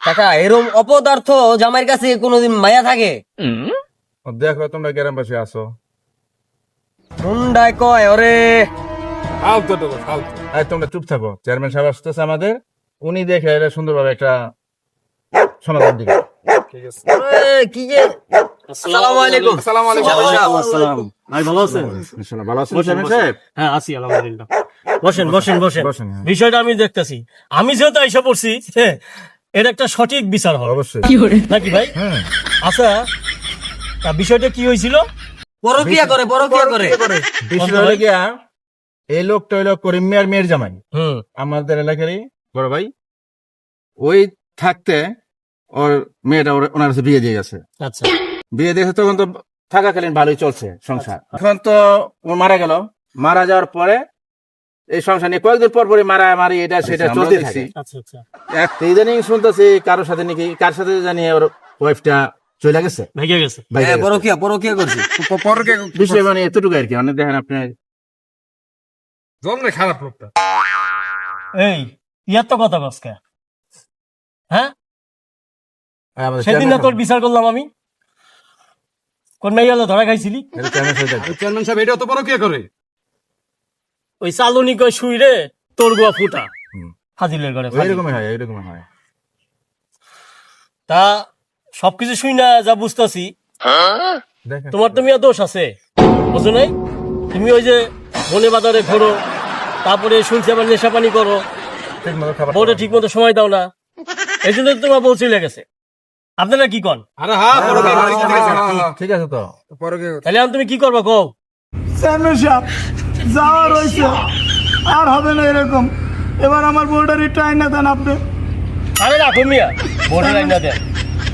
কাকা এরম অপদার্থ জামাইয়ের কাছে কোনোদিন মায়া থাকে? দেখো তোমরা গ্রামবাসী আসো মুন্ডায় কয় ওরে। ফালতু দেবো ফালতু এই তোমরা চুপ থাকো। চেয়ারম্যান সাহেব আসতেছে আমাদের। উনি দেখে এটা সুন্দরভাবে একটা সমাধান দিবে। এ, কি যে আসসালামু আলাইকুম। ভাই ভালো আছেন? ইনশাআল্লাহ ভালো আছেন। চেয়ারম্যান সাহেব হ্যাঁ আছি আলহামদুলিল্লাহ। বসেন বসেন বসেন। বসেন, হ্যাঁ। বিষয়টা আমি দেখতেছি। আমি যেহেতু এসে পড়ছি হ্যাঁ, এর একটা সঠিক বিচার হবে। অবশ্যই। নাকি ভাই? হ্যাঁ। আচ্ছা তা বিষয়টা কি হয়েছিল? পরকিয়া করে পরকিয়া করে। বিষয় হলো এই লোকটা হইল করিম মিয়ার মেয়ের জামাই। হুম। আমাদের এলাকারই বড় ভাই। ওই থাকতে ওর মেয়েটা ওর- ওনার কাছে বিয়ে দিয়ে গেছে। আচ্ছা। বিয়ে দিয়েছে তখন তো থাকাকালীন ভালোই চলছে সংসার। এখন তো ও মারা গেল। মারা যাওয়ার পরে এই সংসার নিয়ে কয়েকদিন পর পরে মারা মারি এটা সেটা চলতে থাকে আচ্ছা আচ্ছা। ইদানিং শুনতেছি কারোর সাথে নাকি কার সাথে জানি ওর ওয়াইফটা চলে গেছে? ভেঙে গেছে। হ্যাঁ, গেছে। পরকিয়া পরকিয়া বিষয় মানে এতটুকু আর কি অনেক দেখেন আপনি। খারাপ লোকটা। এই ইয়ার তো কথা কসকা হ্যাঁ? সেদিন না তোর বিচার করলাম আমি। কোন মেয়ে ধরা খাইছিলি? চেয়ারম্যান সাহেব। এটা তো বড় কে করে। ওই চালুনি কই শুই রে তোর গোয়া ফুটা। ফাজিলের ঘরে ওই ফাজিল। রকমই হয় এইরকমই হয়। তা সবকিছু শুই না যা বুঝতেছি তোমার তো মিয়া দোষ আছে। বুঝো নাই? তুমি ওই যে বনে বাজারে ঘোরো তারপরে শুনছি আবার নেশা পানি করো বোর্ডে ঠিক মতো সময় দাও না। এই জন্য তোমার বউ চলে গেছে। আপনারা কি কন? আরে হ্যাঁ বড় কে করে, ঠিক আছে। তো। তাহলে তুমি কি করবা কও? যাওয়া রয়েছে আর হবে না এরকম। এবার আমার বোর্ডারি ট্রাই না দেন আপনি। আরে রাখো মিয়া বোর্ডে লাইন না দেন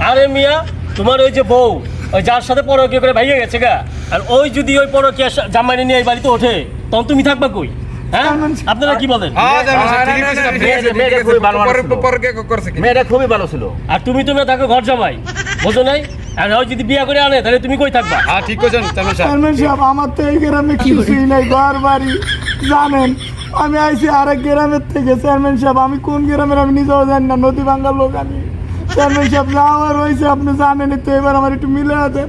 আরে মিয়া তোমার ওই যে বউ ওই যার সাথে পরকীয় করে ভাইয়া গেছে গা আর ওই যদি ওই পরকীয়া জামাই নিয়ে এই বাড়িতে ওঠে তখন তুমি থাকবা কই? হ্যাঁ? আপনারা কি বলেন? মেয়েটা খুবই ভালো ছিল। আর তুমি তুমি থাকো ঘর জামাই বোঝো নাই? আর ওই যদি বিয়া করে আনে তাহলে তুমি কই থাকবা? হ্যাঁ ঠিক কইছেন চেয়ারম্যান সাহেব। চেয়ারম্যান সাহেব আমার তো এই গ্রামে কিছুই নাই ঘর বাড়ি জানেন? আমি আইছি আরেক গ্রামের থেকে চেয়ারম্যান সাহেব আমি কোন গ্রামের আমি নিজেও জানি না নদী ভাঙ্গার লোক আমি। চেয়ারম্যান সাহেব যাওয়া রয়েছে আপনি জানেন তো এবার আমার একটু মিলে দেন।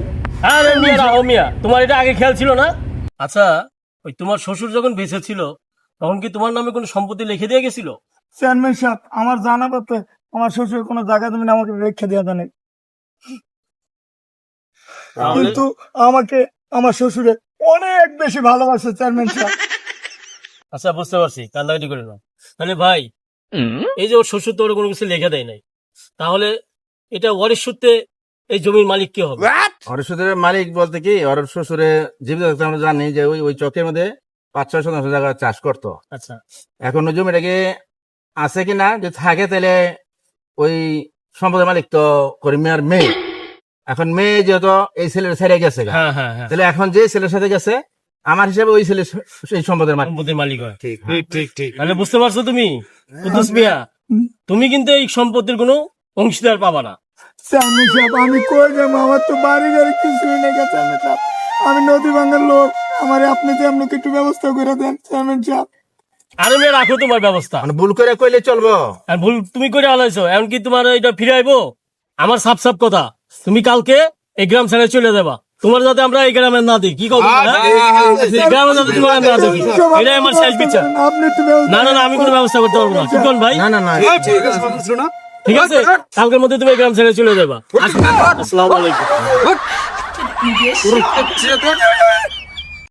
আরে মিয়া রাহো মিয়া তোমার এটা আগে খেয়াল ছিল না? আচ্ছা ওই তোমার শ্বশুর যখন বেঁচে ছিল তখন কি তোমার নামে কোনো সম্পত্তি লিখে দিয়ে গেছিল? চেয়ারম্যান সাহেব আমার জানা পাতে আমার শ্বশুর কোনো জায়গা তুমি আমাকে রেখে দেওয়া জানে কিন্তু আমাকে আমার শ্বশুরে অনেক বেশি ভালোবাসে চেয়ারম্যান সাহেব। আচ্ছা বুঝতে পারছি। কান্দাকাটি করে না তাহলে ভাই এই যে ওর শ্বশুর তো ওর কোনো কিছু লেখা দেয় নাই। তাহলে এটা ওয়ারিশ সূত্রে এই জমির মালিক কে হবে? ওর শ্বশুরের মালিক বলতে কি ওর শ্বশুরে জীবিত থাকতে আমরা জানি যে ওই ওই চকের মধ্যে পাঁচ ছয় শতাংশ জায়গা চাষ করতো। আচ্ছা। এখন ওই জমিটাকে আছে কিনা যদি থাকে তাহলে ওই সম্পদের মালিক তো করিমিয়ার মেয়ে। এখন মেয়ে যেহেতু এই ছেলের ছেড়ে গেছে গা। হ্যাঁ হ্যাঁ হ্যাঁ। তাহলে এখন যে ছেলের সাথে গেছে আমার হিসাবে ওই ছেলে সেই সম্পদের মালিক। মালিক হয়। ঠিক। ঠিক ঠিক তাহলে বুঝতে পারছ তুমি? কুদ্দুস মিয়া তুমি কিন্তু এই সম্পত্তির কোনো অংশীদার পাবা না। চেয়ারম্যান সাহেব আমি কই যাব? আমার তো বাড়ি গাড়ি কিছুই নেই গা, চেয়ারম্যান সাহেব। আমি নদী লোক। আমার আপনি যে আপনাকে একটু ব্যবস্থা করে দেন চেয়ারম্যান সাহেব। আরে মেয়ে রাখো তোমার ব্যবস্থা। মানে ভুল করে কইলে চলবো। আর ভুল তুমি করে আলাইছো এমনকি তোমার এটা ফিরে আইবো আমার সাপ সাপ কথা। তুমি কালকে এই গ্রাম ছেড়ে চলে যাবা। তোমার যাতে আমরা এই গ্রামের না দিই কি করব গ্রামের যাতে তোমার না দেখি এটাই আমার শেষ বিচার। না না না আমি কোনো ব্যবস্থা করতে পারব না। কি কোন ভাই? না না না। ঠিক আছে না? ঠিক আছে? কালকের মধ্যে তুমি এই গ্রাম ছেড়ে চলে যাবা। আসসালামু আলাইকুম।